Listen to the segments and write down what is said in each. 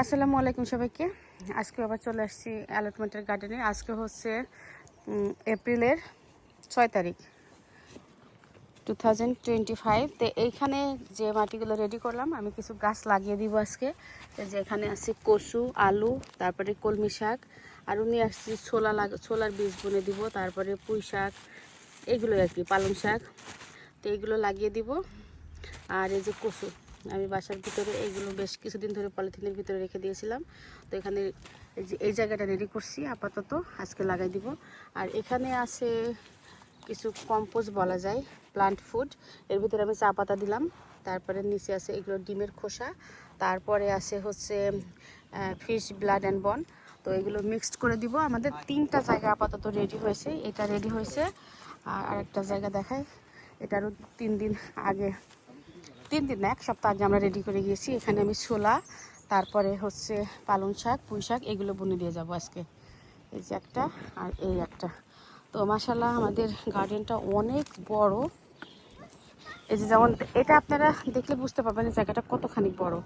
আসসালামু আলাইকুম সবাইকে। আজকে আবার চলে আসছি অ্যালটমেন্টের গার্ডেনে। আজকে হচ্ছে এপ্রিলের ছয় তারিখ টু থাউজেন্ড টোয়েন্টি ফাইভ তো এইখানে যে মাটিগুলো রেডি করলাম, আমি কিছু গাছ লাগিয়ে দিব আজকে। যে এখানে আছে কচু আলু, তারপরে কলমি শাক, আর নিয়ে আসছি ছোলা লাগ, ছোলার বীজ বুনে দিব, তারপরে পুঁই শাক এগুলো আর কি, পালং শাক। তো এইগুলো লাগিয়ে দিব। আর এই যে কচু আমি বাসার ভিতরে এইগুলো বেশ কিছুদিন ধরে পলিথিনের ভিতরে রেখে দিয়েছিলাম। তো এখানে এই জায়গাটা রেডি করছি, আপাতত আজকে লাগাই দিব। আর এখানে আছে কিছু কম্পোজ বলা যায় প্লান্ট ফুড এর ভিতরে আমি চা পাতা দিলাম, তারপরে নিচে আছে এগুলো ডিমের খোসা, তারপরে আছে হচ্ছে ফিশ ব্লাড অ্যান্ড বন তো এগুলো মিক্সড করে দিব। আমাদের তিনটা জায়গা আপাতত রেডি হয়েছে, এটা রেডি হয়েছে। আর আরেকটা জায়গা দেখায় এটারও তিন দিন আগে তিন দিন এক সপ্তাহ আগে আমরা রেডি করে গিয়েছি। এখানে আমি ছোলা, তারপরে হচ্ছে পালং শাক, পুঁই শাক, এগুলো বুনে দিয়ে যাব আজকে। এই যে একটা আর এই একটা। তো মাসাল্লাহ আমাদের গার্ডেনটা অনেক বড়। এই যে যেমন এটা আপনারা দেখলে বুঝতে পারবেন জায়গাটা কতখানি বড়।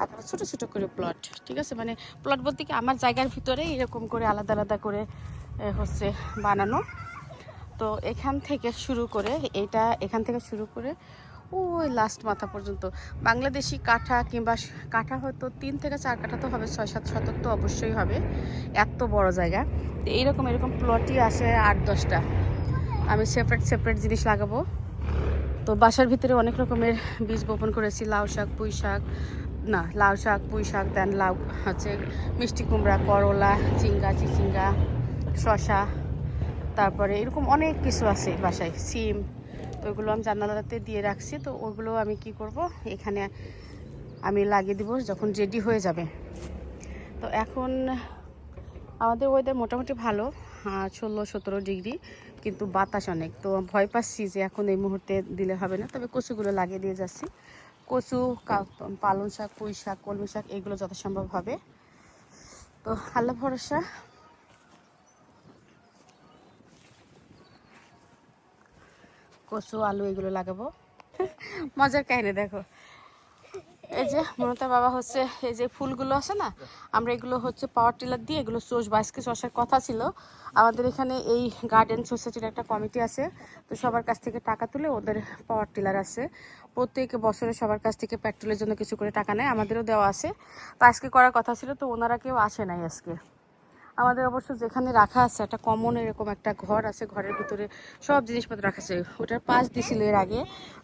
আর ছোটো ছোটো করে প্লট ঠিক আছে? মানে প্লট বলতে কি আমার জায়গার ভিতরে এরকম করে আলাদা আলাদা করে হচ্ছে বানানো। তো এখান থেকে শুরু করে, এটা এখান থেকে শুরু করে ওই লাস্ট মাথা পর্যন্ত। বাংলাদেশি কাঠা কিংবা কাঠা হয়তো তিন থেকে চার কাঠা তো হবে, ছয় সাত শতক তো অবশ্যই হবে। এত বড় জায়গা। তো এইরকম, এরকম প্লটই আছে আট, দশটা। আমি সেপারেট সেপারেট জিনিস লাগাবো। তো বাসার ভিতরে অনেক রকমের বীজ বপন করেছি, লাউ শাক, পুঁই শাক। না, লাউ শাক, পুঁই শাক দেন লাউ হচ্ছে মিষ্টি কুমড়া, করলা চিঙ্গা চিচিঙ্গা শশা তারপরে এরকম অনেক কিছু আছে বাসায়। সিম তো ওইগুলো আমি জানালাতে দিয়ে রাখছি, তো ওগুলো আমি কি করব? এখানে আমি লাগিয়ে দিব যখন রেডি হয়ে যাবে। তো এখন আমাদের ওয়েদার মোটামুটি ভালো ষোলো, সতেরো ডিগ্রি, কিন্তু বাতাস অনেক। তো ভয় পাচ্ছি যে এখন এই মুহূর্তে দিলে হবে না, তবে কচুগুলো লাগিয়ে দিয়ে যাচ্ছি। কচু পালং শাক, পুঁই শাক, কলমি শাক, এগুলো যথাসম্ভব হবে। তো আল্লাহ ভরসা কচু, আলু এগুলো লাগাবো। মজার কাহিনী দেখো। এই যে মমতা বাবা হচ্ছে, এই যে ফুলগুলো আছে না, আমরা এগুলো হচ্ছে পাওয়ার টিলার দিয়ে এগুলো চোষ বাইশকে চষার কথা ছিল। আমাদের এখানে এই গার্ডেন সোসাইটির একটা কমিটি আছে, তো সবার কাছ থেকে টাকা তুলে ওদের পাওয়ার টিলার আছে। প্রত্যেক বছরে সবার কাছ থেকে পেট্রোলের জন্য কিছু করে টাকা নেয়, আমাদেরও দেওয়া আছে। তো আজকে করার কথা ছিল, তো ওনারা কেউ আসে নাই আজকে। আমাদের অবশ্য যেখানে রাখা আছে একটা কমন এরকম একটা ঘর আছে ঘরের ভিতরে সব জিনিসপত্র রাখা আছে। ওটার পাস দিছিল এর আগে।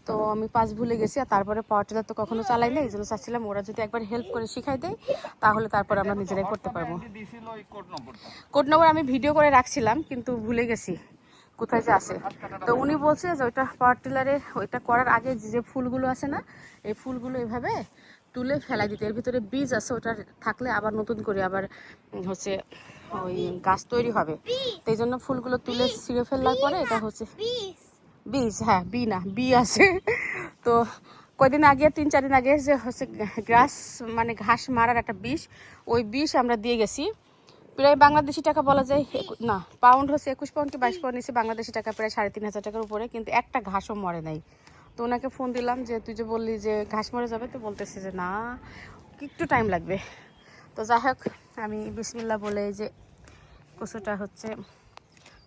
তো আমি পাস ভুলে গেছি আর তারপরে পাওয়ার তো কখনো চালাই না এই জন্য চাচ্ছিলাম ওরা যদি একবার হেল্প করে শিখাই দেয় তাহলে তারপরে আমরা নিজেরাই করতে পারব। কোড নম্বর আমি ভিডিও করে রাখছিলাম কিন্তু ভুলে গেছি কোথায় যে আছে। তো উনি বলছে যে ওইটা পাওয়ার টিলারে ওইটা করার আগে যে যে ফুলগুলো আছে না এই ফুলগুলো এভাবে তুলে ফেলাই দিতে। এর ভিতরে বীজ আছে ওটা থাকলে আবার নতুন করে আবার হচ্ছে ওই গাছ তৈরি হবে। তো এই জন্য ফুলগুলো তুলে ছিঁড়ে ফেললার পরে এটা হচ্ছে বীজ হ্যাঁ বি না বি আছে। তো কয়দিন আগে তিন চার দিন আগে যে হচ্ছে গ্রাস মানে ঘাস মারার একটা বিষ ওই বিষ আমরা দিয়ে গেছি। প্রায় বাংলাদেশি টাকা বলা যায় না পাউন্ড হচ্ছে একুশ পাউন্ড কি বাইশ পাউন্ড নিচ্ছে বাংলাদেশি টাকা প্রায় সাড়ে তিন হাজার টাকার উপরে কিন্তু একটা ঘাসও মরে নাই। তো ওনাকে ফোন দিলাম যে তুই যে বললি যে ঘাস মরে যাবে তো বলতেছে যে না একটু টাইম লাগবে। তো যাই হোক, আমি বিসমিল্লা বলে যে কচুটা হচ্ছে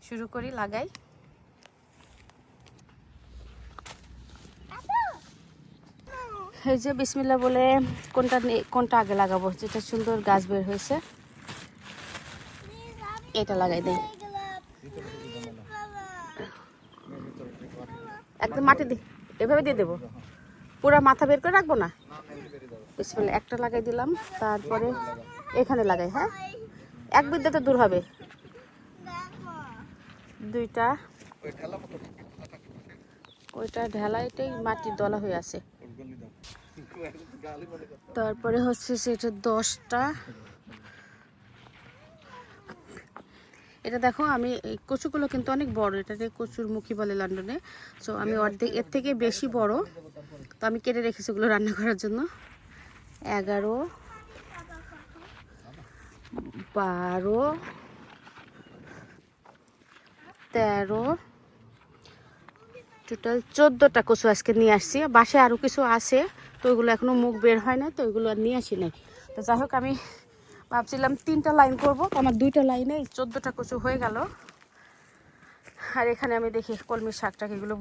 শুরু করি, লাগাই। এই যে বিসমিল্লা বলে কোনটা কোনটা আগে লাগাবো? যেটা সুন্দর গাছ বের হয়েছে। এটা লাগাই দেই। একদম মাটি দি, এভাবে দিয়ে দেবো। পুরা মাথা বের করে রাখব না? বিসমিল্লা একটা লাগাই দিলাম, তারপরে এখানে লাগাই হ্যাঁ? এক বিদ্যাতে দূর হবে। দুইটা। ওইটা ঢেলাইটাই মাটির দলা হয়ে আছে। তারপরে হচ্ছে সেটা দশটা। এটা দেখো, আমি এই কচুগুলো কিন্তু অনেক বড়, এটাকে কচুর মুখী বলে লন্ডনে। সো আমি অর্ধেক, এর থেকে বেশি বড়। তো আমি কেটে রেখেছি ওগুলো রান্না করার জন্য। এগারো, বারো, তেরো, টোটাল চোদ্দোটা কচু আজকে নিয়ে আসছি। বাসে আরও কিছু আছে, তো ওইগুলো এখনও মুখ বের হয় না তো ওইগুলো আর নিয়ে আসি নাই। তো যাই হোক, আমি ভাবছিলাম তিনটা লাইন করব, আমার দুইটা লাইনে চোদ্দোটা কচু হয়ে গেল। আর এখানে আমি দেখি কলমির শাকটাকে এগুলো